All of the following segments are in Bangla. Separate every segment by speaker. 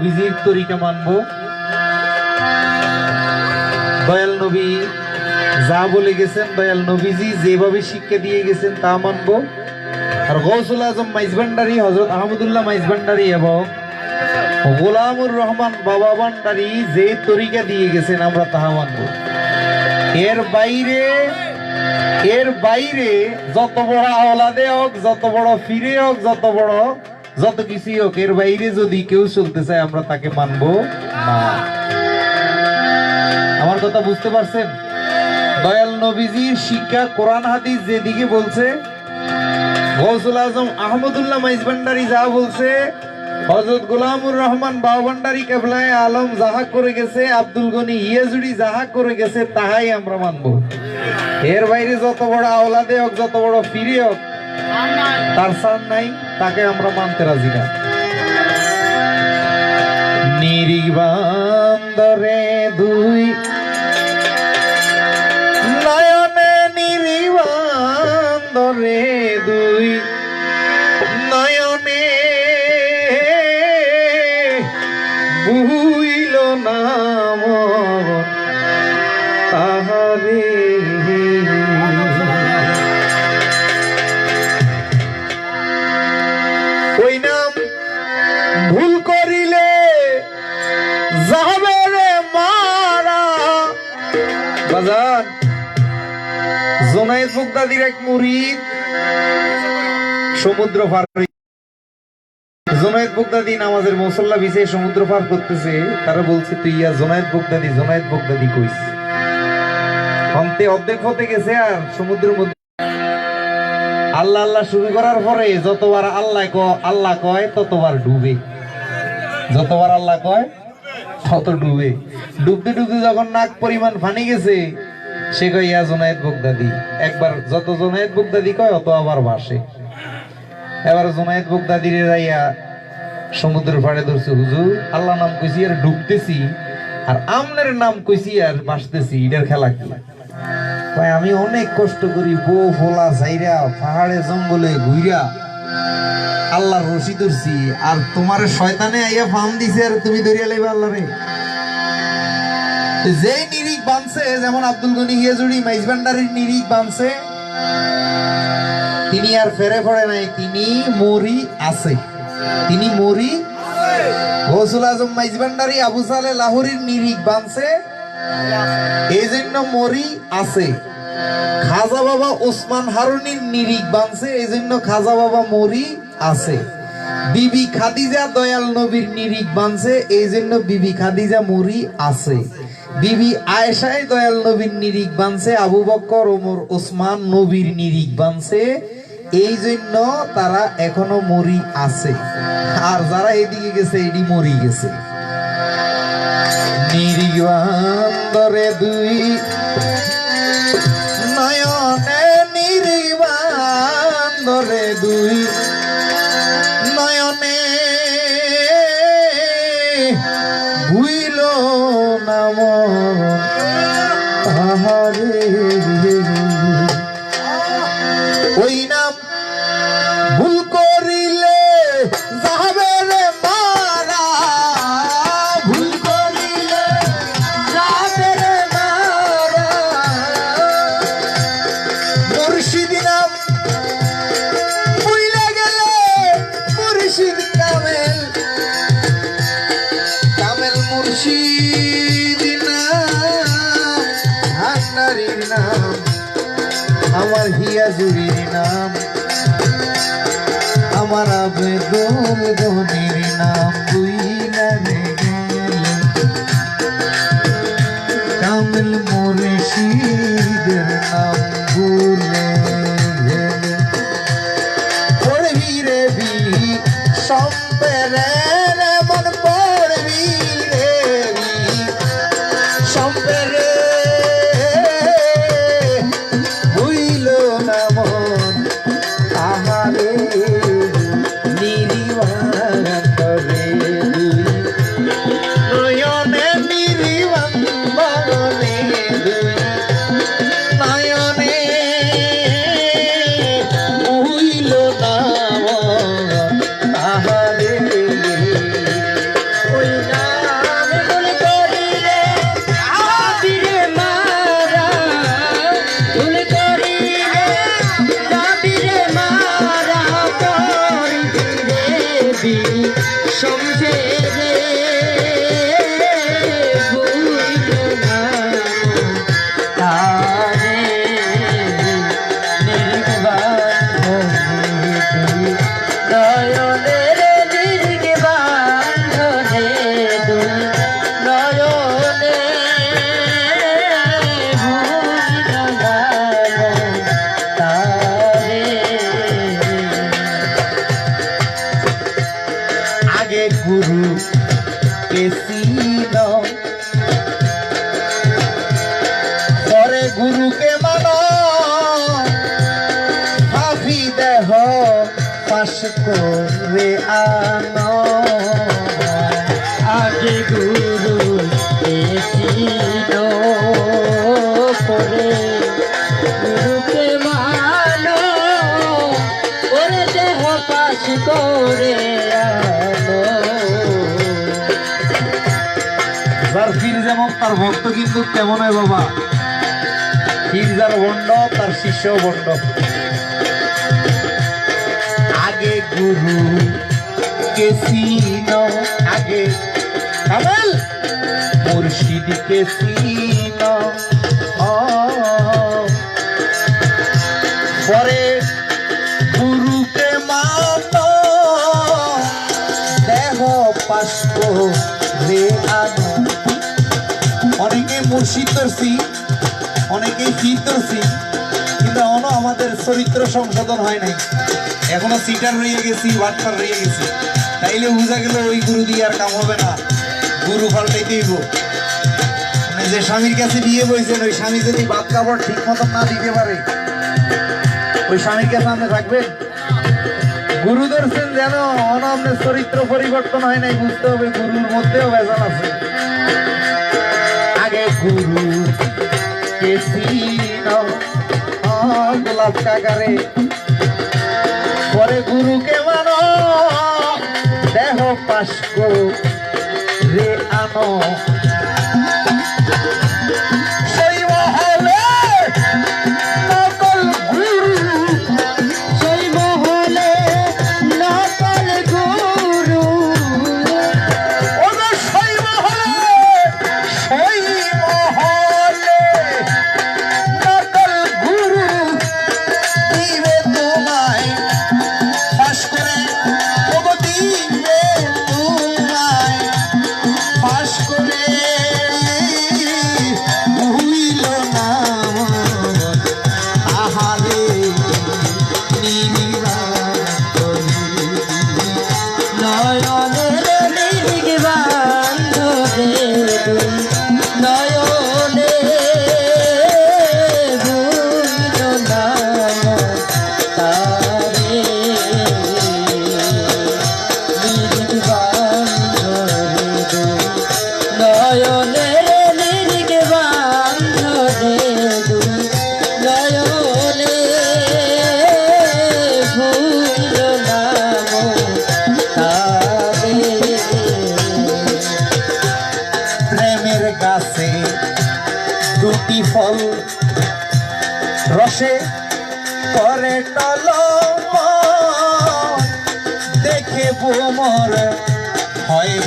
Speaker 1: নবীজির তরিকা মানব। দয়াল নবী যা বলে গেছেন, দয়াল নবীজি যেভাবে শিক্ষা দিয়ে গেছেন তা মানব। আর গৌসুল আজম মাইজভান্ডারি হজরত আহমদুল্লাহ মাইজভান্ডারি এবং গোলামুর রহমান বাবা ভান্ডারি যে তরিকা দিয়ে গেছেন আমরা তাহা মানব। এর বাইরে এর বাইরে যত বড় আওলাদে হোক, যত বড় ফিরে হোক, যত বড় যত কিছুই হোক, এর বাইরে যদি কেউ চলতে চায়, আমরা তাকে মানবো না। আমার কথা বুঝতে পারছেন? দয়াল নবীজির শিক্ষা, কোরআন, হাদিস যেদিকে বলছে, গৌসুল আজম আহমদুল্লাহ মাইজভান্ডারি যা বলছে হজরত গোলামুর রহমান বাউভান্ডারি কেবলায় আলম যাহা করে গেছে, আব্দুল গনি ইয়াজুড়ি যাহা করে গেছে, তাহাই আমরা মানবো। এর বাইরে যত বড় আওলাদে হোক, যত বড় ফিরে হোক তার সান নাই তাকে আমরা মানতে রাজি না। নিরিবান্দরে দুই এক মুরিদ। সমুদ্র পার নামাজের সমুদ্র পার করতেছে। তারা বলছে, তুই ইয়া কইস। অর্ধেক হতে গেছে আর সমুদ্রের মধ্যে আল্লাহ আল্লাহ শুরু করার পরে যতবার আল্লাহ আল্লাহ কয়, ততবার ডুবে। যতবার আল্লাহ কয়, তত ডুবে। ডুবতে ডুবতে যখন নাক পরিমাণ ফানি গেছে সে কয়, ইয়া জোনায়েদ বুগদাদি। একবার যত জোনায়েদ বুগদাদি কয়, অত আবার ভাসে এবার জোনায়েদ বুগদাদিরে যাইয়া সমুদ্রের পাড়ে ধরছে, হুজুর আল্লাহ নাম কইছি আর ডুবতেছি, আর আমনের নাম কইছি আর বাসতেছি, এটার খেলা কি? ভাই আমি অনেক কষ্ট করি, বউ ফোলা যাইরা পাহাড়ে জঙ্গলে ঘুইরা আল্লাহর রশি ধরছি, আর তোমার শয়তানে আইয়া ফার্ম দিছে আর তুমি ধরিয়া লাইবা আল্লাহ রে যেই নিরিক বানছে, যেমন আব্দুল গনি হিয়াজুড়ি মাইজবান্ডারির নিরিক বানছে, তিনি আর ফেরে পড়ে নাই, তিনি মরি আছে। তিনি মরি গৌসুল আজম মাইজবান্ডারি আবু সালে লাহোরির নিরিক বানছে এই জন্য মরি আছে। খাজা বাবা ওসমান হারুনির নিরিক বানছে এই জন্য খাজা বাবা মরি আছে। বিবি খাদিজা দয়াল নবীর নিরিক বানছে এই জন্য বিবি খাদিজা মরি আছে। বিবি আয়েশায় দয়াল নবীর নিরিখ বানছে, আবু বক্কর, ওমর ওসমান নবীর নিরিখ বানছে। এই জন্য তারা এখনও মরি আছে। আর যারা এদিকে গেছে, এডি মরি গেছে। নিরিবান্দরে দুই, নয়নে হিয়াজুরির নাম। আমার আবেদন ধনির নাম। গুরু কেসিল পরে গুরুকে মান হাফি দেহ পাশ করে। তার ভক্ত কিন্তু তেমন হয় বাবা? যার বন্ড তার শিষ্য বন্ড আগে গুরু কেসিন আগে কামাল! মুর্শিদ কেসিন পরে গুরুকে মান দেহ পাস্প রে আনো অনেকে মুর্শিদ ধরছি অনেকে ফির ধরছি কিন্তু এখনও আমাদের চরিত্র সংশোধন হয় নাই। এখনও সিটার রয়ে গেছি বাটপার রয়ে গেছি। তাইলে বুঝা গেল ওই গুরু দিয়ে আর কাম হবে না। গুরু পাল্টাইতেই মানে যে স্বামীর কাছে বিয়ে বইছেন, ওই স্বামী যদি বাদ কাপড় ঠিক মতন না দিতে পারে, ওই স্বামীর কাছে আপনি থাকবেন? গুরু ধরছেন যেন অনামনের চরিত্র পরিবর্তন হয় নাই, বুঝতে হবে গুরুর মধ্যেও ভেজাল আছে। গুরু কেসিন গোলাপ কাকারে পরে গুরুকে মানো। দেহ পাশ রে আনো।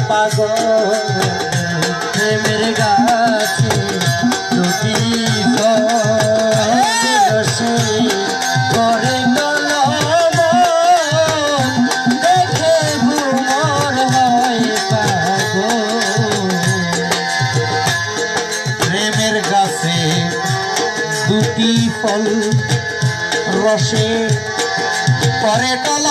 Speaker 1: পাগল
Speaker 2: প্রেমের গাছে দুটি করে দেখে ভুমর হয় পাগল
Speaker 1: প্রেমের গাছে দুটি ফল রসে করে টল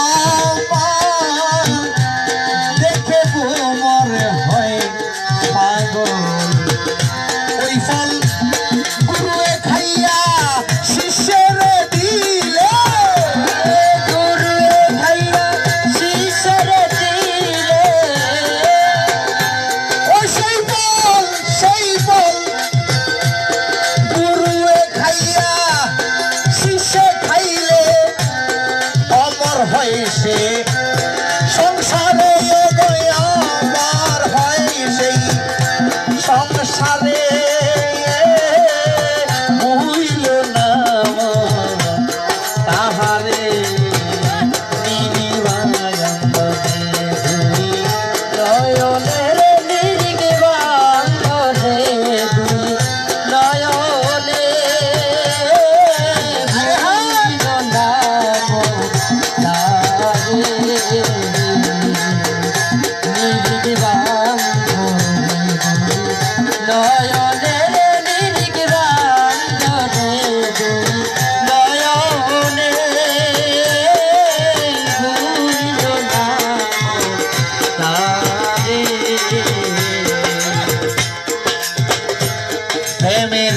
Speaker 2: প্রেমের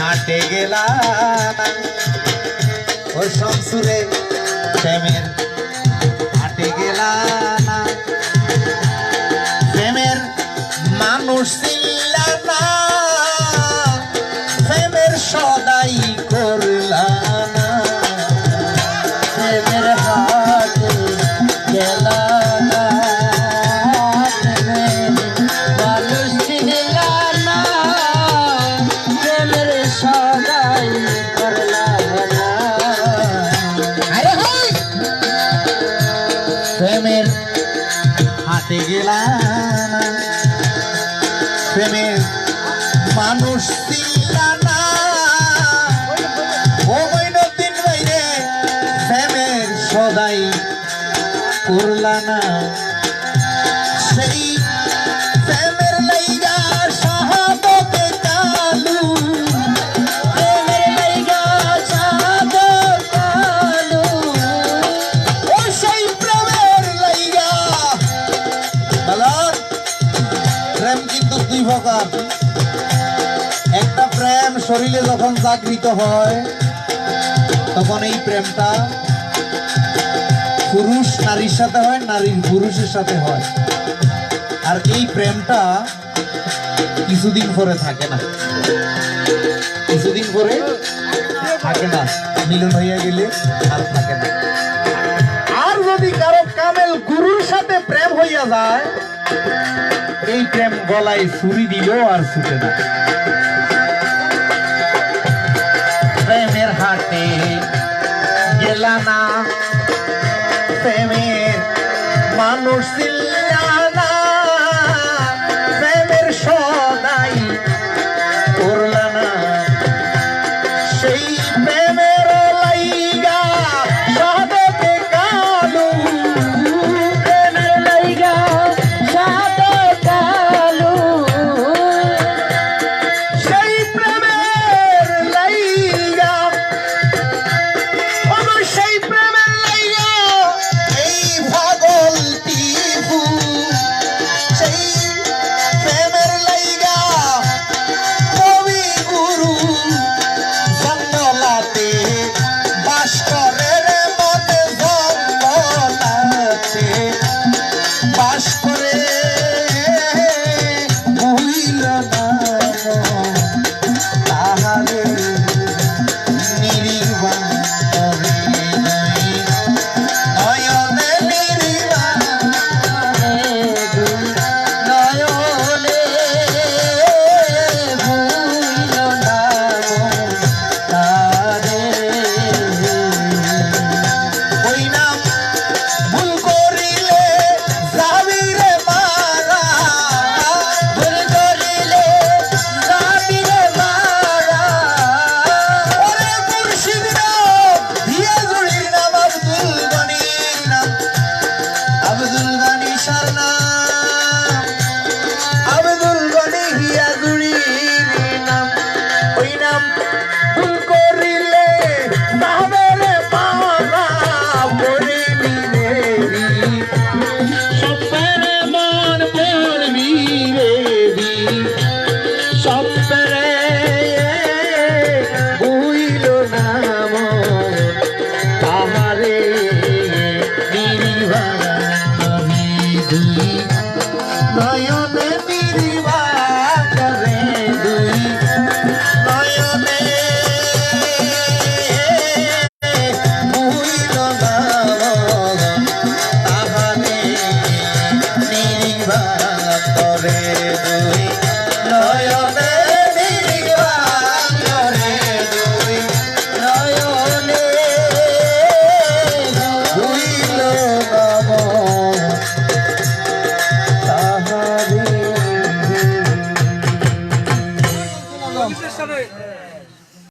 Speaker 2: হাটে গেলাম।
Speaker 1: ও শমসুরে প্রেমের হাটে গেলাম। প্রেমের মানুষ la প্রেমের মানুষ না। ও মইনুদ্দিন ভাইরে প্রেমের সদাই করলা না। সেই দুই প্রকার। একটা প্রেম শরীরে যখন জাগৃত হয়, তখন এই প্রেমটা পুরুষ নারীর সাথে হয়, নারীর পুরুষের সাথে হয়। আর এই প্রেমটা কিছুদিন পরে থাকে না। কিছুদিন পরে থাকে না। মিলন হইয়া গেলে আর থাকে না। আর যদি কারও কামেল গুরুর সাথে প্রেম হইয়া যায় এই প্রেম গলায় ছুরি দিল আর ছুটে না। প্রেমের হাটে গেলা না। প্রেমের মানুষ চিল্লা